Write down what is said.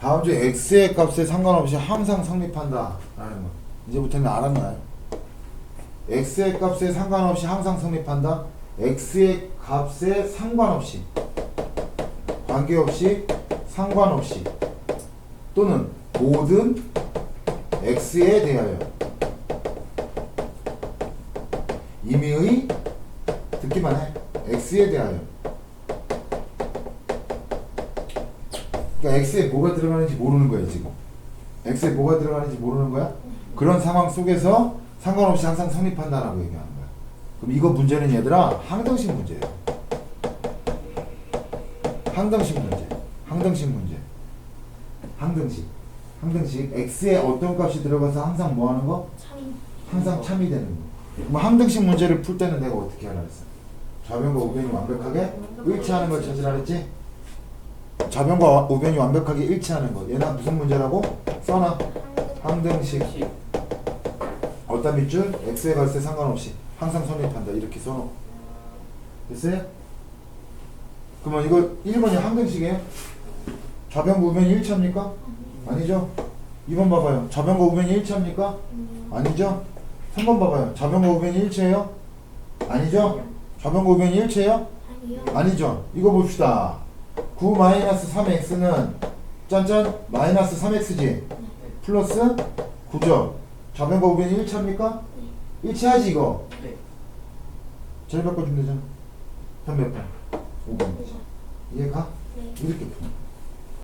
다음 주 x의 값에 상관없이 항상 성립한다 라는 거. 이제부터는 알았나요? x의 값에 상관없이 항상 성립한다? X의 값에 상관없이 관계없이 상관없이 또는 모든 x에 대하여 임의의 듣기만 해. X에 대하여 그러니까 x에 뭐가 들어가는지 모르는 거야 지금. X에 뭐가 들어가는지 모르는 거야? 그런 상황 속에서 상관없이 항상 성립한다라고 얘기하는 거야. 그럼 이거 문제는 얘들아 항등식 문제예요. 항등식 문제. 항등식 문제. 항등식. 항등식. X에 어떤 값이 들어가서 항상 뭐 하는 거? 참. 항상 참이 되는 거. 그럼 항등식 문제를 풀 때는 내가 어떻게 하라 했어? 좌변과 우변이 완벽하게 일치하는 걸 찾으라 했지? 좌변과 우변이 완벽하게 일치하는 거. 얘는 무슨 문제라고? 써놔. 항등식. 어떤 밑줄? x의 값에 상관없이 항상 성립한다. 이렇게 써놓고. 됐어요? 그러면 이거 1번이 항등식이에요? 좌변과 우변이 일치합니까? 아니죠? 2번 봐봐요. 좌변과 우변이 일치합니까? 아니죠? 3번 봐봐요. 좌변과 우변이 일치해요? 아니죠? 좌변과 우변이 일치해요? 아니요. 아니죠. 이거 봅시다. 9 마이너스 3x는 짠짠 마이너스 3x지. 플러스 9죠. 좌변과 우변이 일치합니까? 일치하지 이거. 네. 잘 바꿔주면 되잖아. 한 몇 번? 5번이지. 이해가? 네. 이렇게 푸는.